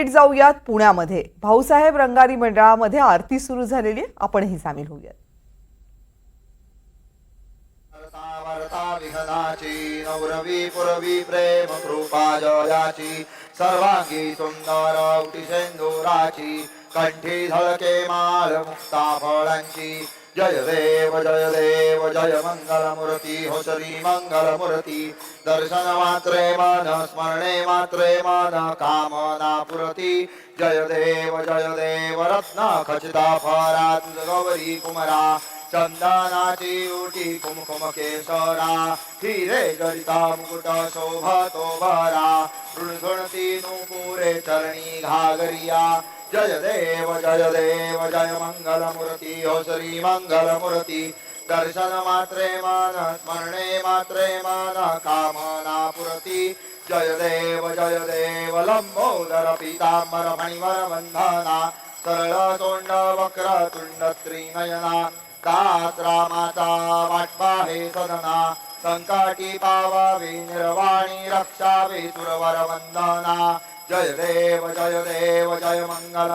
थेट जाऊयात पुण्यामध्ये. भाऊसाहेब रंगारी मंडळामध्ये आरती सुरू झालेली आपणही सामील होऊयात. वार्ता पुरवी प्रेम कृपा जयाची सर्वांगी सुंदर उटिसेंदुराची कंठी झळके माळ मुक्ता फळांची जय देव जय देव जय मङ्गलमूर्ति होसरी हो श्री मंगल दर्शन मात्रे स्मरणे मात्रे मान कामना पुरति। जय देव जय देव रत्न खचिता फरा गौरी कुमरा। चंदनाची उटी कुमकुम केशरा। हिरे जडिता मुकुट शोभतो भरा ऋणगुणती नुपुरे चरणी घागरिया। जय देव जय देव जय मंगल हो श्री मंगल मूर्ती दर्शन मात्रे मन स्मरणे मात्रे मान कामना पुरति। जय देव जय देव लम्बोदर पीताम्बर मणिवर बंधना सरळ तोण्ड वक्र तुण्ड त्रिनयना। दात्रा माता वाट्पाहे सदना। संकटी पावावे निर्वाणी रक्षावे सुरवर वन्दना जय देव जय देव जय मंगल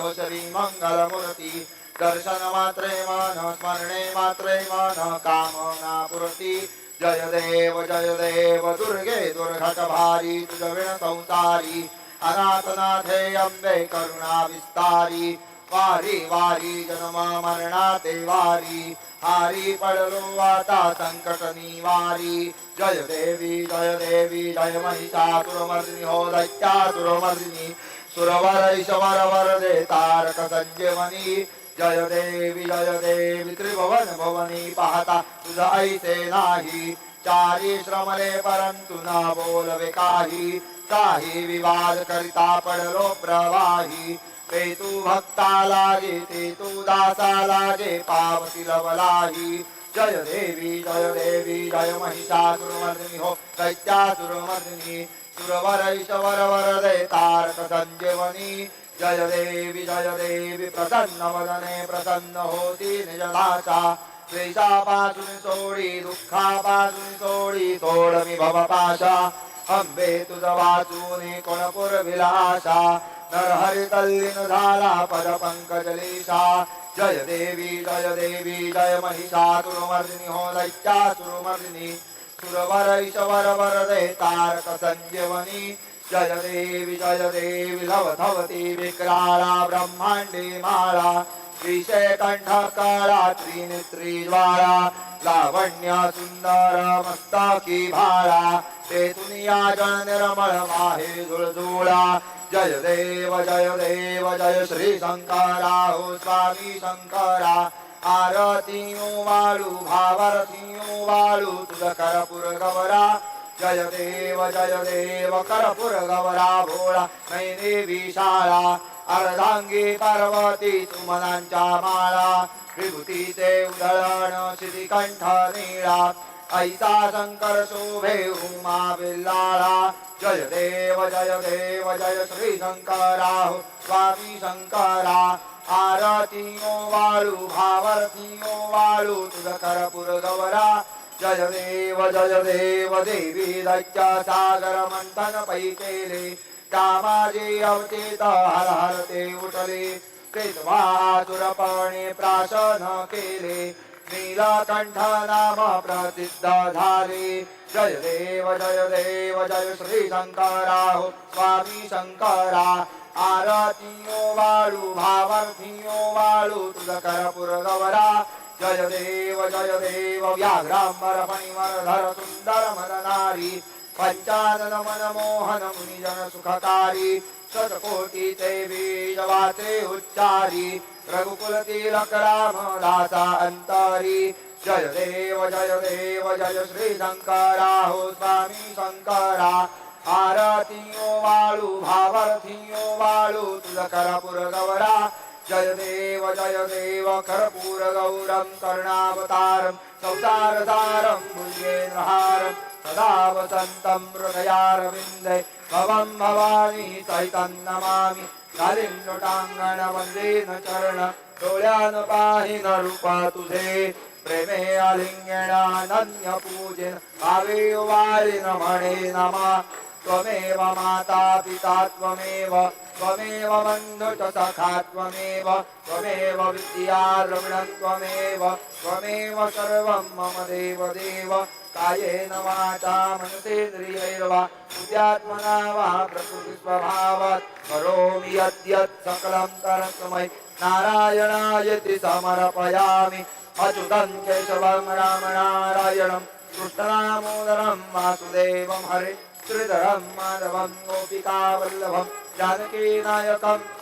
हो श्री दर्शन मात्रे मन स्मरणे मात्रे मन कामना पुरति जय देव जय देव दुर्गे दुर्घट भारी तुझ विण संसारी. अनाथनाथे अम्बे करुणा विस्तारी. वारी वारी जन्म मरणा ते वारी. हारी पडलो आता संकट निवारी. जय देवी जय देवी जय महिषासुरमर्दिनी हो दैत्यासुरमर्दिनी सुरवर ईश्वर वरदे तारक संजीवनी. जय देवी जय देवी त्रिभुवन भवनी पाहता तुझ ऐसे नाही. चारी श्रमले परंतु ना बोलवे काही. काही विवाद करिता पडलो प्रवाही. ते तू भक्ता लागे ते तू दासा लागे पावती लवलाही जय देवी जय देवी जय महिषासुरमर्दिनी हो दैत्यासुरमर्दिनी सुरवर वरदे तारक संजीवनी। जय देवी जय देवी प्रसन्न वदने प्रसन्न होती निजलाचा द्वेषापासून सोडी दुःखापासून सोडी सोडमी भवपाशा अंबे तुझ वाचून कोण पुरविलाशा नरहरी तल्लीन झाला पद पंकजलीशा जय देवी जय देवी जय महिषासुरमर्दिनी हो दैत्यासुरमर्दिनी सुरवर ईश्वर वरदे तारक संजीवनी जय देवी जय देवी लवधवती विक्राळा ब्रह्मांडी माळा विषय कंठ काळा त्रिनेत्री ज्वाळा लावण्य सुंदर मस्ताकी भाळा ते दुनिया जन निर्मळ माहे झुळझुळा जय देव जय देव जय श्री शंकरा हो स्वामी शंकरा। आरतीयो वाळू भावरतीयो वाळू तुझ करपुर गवरा। जय देव जय देव करपुर गवरा भोळा नैने विशाळा अर्धांगी पार्वती सुमनांच्या माळा विभूतीचे उधळण श्रीकंठ निळा ऐसा शंकर शोभे उमा बिल्लाळा जय देव जय देव जय श्री शंकरा हो स्वामी शंकरा आरतीयो वाळू भावारतीयो वाळू तुझ करपुर गवरा जय देव जय देव देवी दच्चा सागर मंथन पैकेले कामाजे अवचेत हर हर ते उठले. कृत्वातुरपणे प्राशन केले. नीलकंठ नाम प्रसिद्ध झाले. जय देव जय देव जय श्री शंकरा. हो, स्वामी शंकरा. आरतीयो वाळू भावर्थियो वाळू तुझ करपुर गवरा. जय देव जय देव व्याघ्रांबर मणिवर धर सुंदर मदनारी. पंचानन मन मुनिजन सुखकारी शतकोटि ते वाचे उच्चारी रघुकुलतिलकराम दासा अंतरी जय देव जय देव जय श्री शङ्करा हो स्वामी शङ्करा आरतियो वाळु भावार्थियो वाळु तुलकरपुर गौरा। जय देव जय देव कर्पूर गौरम कर्णावतारम संसार सारम सदा वसन्तं हृदयारविन्दे। भवं भवानी सहितं नमामि। कालिन्दुटाङ्गण वन्देन चरण। डोळ्यान न रूपा तुझे प्रेमे आलिंगणानन्य पूजेन भावे म्हणे नमा। त्वमेव माता पिता त्वमेव। त्वमेव बन्धु च सखा त्वमेव। त्वमेव विद्या त्वमेव। त्वमेव सर्वं मम देव देव। कायेन वाचा मनसेन्द्रियैर्वा बुद्ध्यात्मना वा प्रकृतिस्वभावात्। करोमि यद्यत् सकलं परस्मै नारायणायति समर्पयामि। अच्युतं केशवं राम नारायणं। कृष्णरामोदरं वासुदेवं हरि। श्रीधरं माधवं गोपिकावल्लभं। जानकीनायकम्